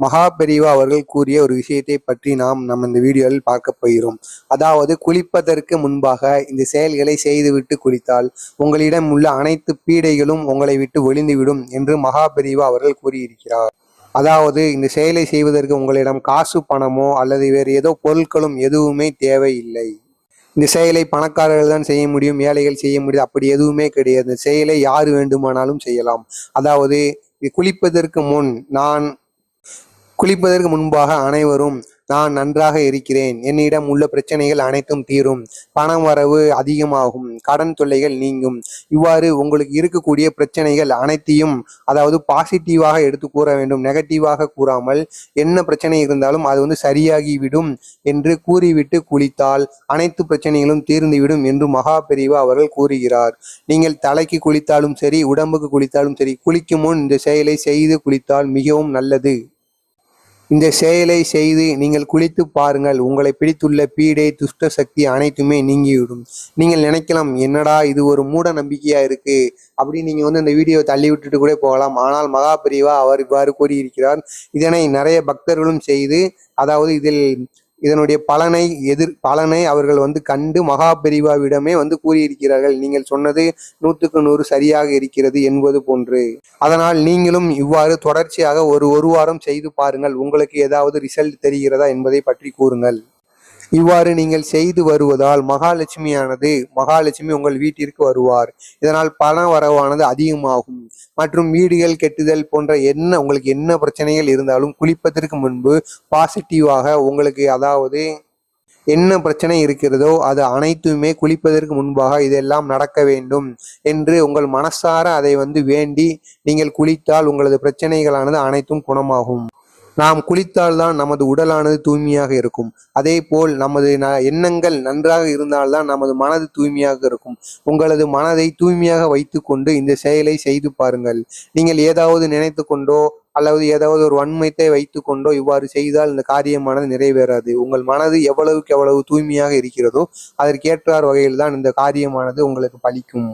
மகா பெரிவா அவர்கள் கூறிய ஒரு விஷயத்தை பற்றி நாம் நம்ம இந்த வீடியோவில் பார்க்க போகிறோம். அதாவது குளிப்பதற்கு முன்பாக இந்த செயல்களை செய்துவிட்டு குளித்தால் உங்களிடம் உள்ள அனைத்து பீடைகளும் உங்களை விட்டு ஒளிந்துவிடும் என்று மகா பெரிவா அவர்கள் கூறியிருக்கிறார். அதாவது இந்த செயலை செய்வதற்கு உங்களிடம் காசு பணமோ அல்லது வேறு ஏதோ பொருட்களும் எதுவுமே தேவையில்லை. இந்த செயலை பணக்காரர்கள் தான் செய்ய முடியும் ஏழைகள் செய்ய முடியும் அப்படி எதுவுமே கிடையாது. இந்த செயலை யார் வேண்டுமானாலும் செய்யலாம். அதாவது குளிப்பதற்கு முன் நான் குளிப்பதற்கு முன்பாக அனைவரும் நான் நன்றாக இருக்கிறேன். என்னிடம் உள்ள பிரச்சனைகள் அனைத்தும் தீரும். பணம் வரவு அதிகமாகும். கடன் தொல்லைகள் நீங்கும். இவ்வாறு உங்களுக்கு இருக்கக்கூடிய பிரச்சனைகள் அனைத்தையும் அதாவது பாசிட்டிவாக எடுத்து கூற வேண்டும். நெகட்டிவாக கூறாமல் என்ன பிரச்சனை இருந்தாலும் அது வந்து சரியாகிவிடும் என்று கூறிவிட்டு குளித்தால் அனைத்து பிரச்சனைகளும் தீர்ந்துவிடும் என்று மகா பெரிவா அவர்கள் கூறுகிறார். நீங்கள் தலைக்கு குளித்தாலும் சரி உடம்புக்கு குளித்தாலும் சரி குளிக்கும் முன் இந்த செயலை செய்து குளித்தால் மிகவும் நல்லது. இந்த செயலை செய்து நீங்கள் குளித்து பாருங்கள். உங்களை பிடித்துள்ள பீடை துஷ்ட சக்தி அனைத்துமே நீங்கிவிடும். நீங்கள் நினைக்கலாம் என்னடா இது ஒரு மூட நம்பிக்கையா இருக்கு? அப்படின்னு நீங்க வந்து இந்த வீடியோவை தள்ளி விட்டுட்டு கூட போகலாம். ஆனால் மகா பிரிவா அவர் இவ்வாறு கூறியிருக்கிறார். இதனை நிறைய பக்தர்களும் செய்து அதாவது இதில் இதனுடைய பலனை எதிர் பலனை அவர்கள் வந்து கண்டு மகா பெரிவாவிடமே வந்து கூறியிருக்கிறார்கள். நீங்கள் சொன்னது நூற்றுக்கு நூறு சரியாக இருக்கிறது என்பது போன்று. அதனால் நீங்களும் இவ்வாறு தொடர்ச்சியாக ஒரு ஒரு வாரம் செய்து பாருங்கள். உங்களுக்கு ஏதாவது ரிசல்ட் தெரிகிறதா என்பதை பற்றி கூறுங்கள். இவ்வாறு நீங்கள் செய்து வருவதால் மகாலட்சுமியானது மகாலட்சுமி உங்கள் வீட்டிற்கு வருவார். இதனால் பண வரவானது அதிகமாகும். மற்றும் வீடுகள் கெட்டுதல் போன்ற என்ன உங்களுக்கு என்ன பிரச்சனைகள் இருந்தாலும் குளிப்பதற்கு முன்பு பாசிட்டிவாக உங்களுக்கு அதாவது என்ன பிரச்சனை இருக்கிறதோ அது அனைத்துமே குளிப்பதற்கு முன்பாக இதெல்லாம் நடக்க வேண்டும் என்று உங்கள் மனசார அதை வந்து வேண்டி நீங்கள் குளித்தால் உங்களது பிரச்சனைகளானது அனைத்தும் குணமாகும். நாம் குளித்தால்தான் நமது உடலானது தூய்மையாக இருக்கும். அதே போல் நமது ந எண்ணங்கள் நன்றாக இருந்தால்தான் நமது மனது தூய்மையாக இருக்கும். உங்களது மனதை தூய்மையாக வைத்துக்கொண்டு இந்த செயலை செய்து பாருங்கள். நீங்கள் ஏதாவது நினைத்து கொண்டோ அல்லது ஏதாவது ஒரு வன்மத்தை வைத்துக்கொண்டோ இவ்வாறு செய்தால் இந்த காரியமானது நிறைவேறாது. உங்கள் மனது எவ்வளவுக்கு எவ்வளவு தூய்மையாக இருக்கிறதோ அதற்கேற்றார் வகையில் தான் இந்த காரியமானது உங்களுக்கு பலிக்கும்.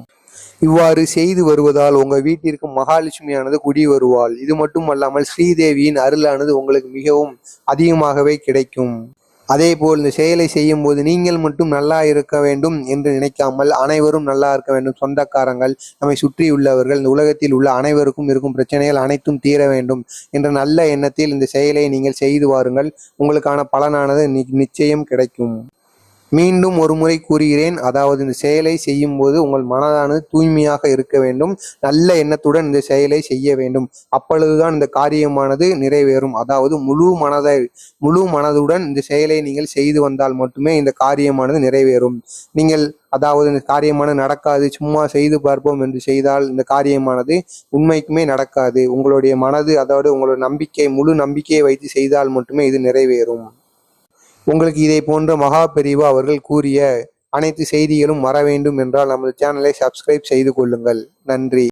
இவ்வாறு செய்து வருவதால் உங்க வீட்டிற்கு மகாலட்சுமியானது குடி வருவாள். இது மட்டும் அல்லாமல் ஸ்ரீதேவியின் அருளானது உங்களுக்கு மிகவும் அதிகமாகவே கிடைக்கும். அதே போல் இந்த செயலை செய்யும் போது நீங்கள் மட்டும் நல்லா இருக்க வேண்டும் என்று நினைக்காமல் அனைவரும் நல்லா இருக்க வேண்டும். சொந்தக்காரங்கள் நம்மை சுற்றியுள்ளவர்கள் இந்த உலகத்தில் உள்ள அனைவருக்கும் இருக்கும் பிரச்சனைகள் அனைத்தும் தீர வேண்டும் என்ற நல்ல எண்ணத்தில் இந்த செயலை நீங்கள் செய்து வாருங்கள். உங்களுக்கான பலனானது நி- நிச்சயம் கிடைக்கும். மீண்டும் ஒரு முறை கூறுகிறேன். அதாவது இந்த செயலை செய்யும் போது உங்கள் மனதானது தூய்மையாக இருக்க வேண்டும். நல்ல எண்ணத்துடன் இந்த செயலை செய்ய வேண்டும். அப்பொழுதுதான் இந்த காரியமானது நிறைவேறும். அதாவது முழு மனதை முழு மனதுடன் இந்த செயலை நீங்கள் செய்து வந்தால் மட்டுமே இந்த காரியமானது நிறைவேறும். நீங்கள் அதாவது இந்த காரியமானது நடக்காது சும்மா செய்து பார்ப்போம் என்று செய்தால் இந்த காரியமானது உண்மைக்குமே நடக்காது. உங்களுடைய மனது அதாவது உங்களுடைய நம்பிக்கை முழு நம்பிக்கையை வைத்து செய்தால் மட்டுமே இது நிறைவேறும். உங்களுக்கு இதை போன்ற மகா பெரிவா அவர்கள் கூறிய அனைத்து செய்திகளும் வர வேண்டும் என்றால் நமது சேனலை சப்ஸ்கிரைப் செய்து கொள்ளுங்கள். நன்றி.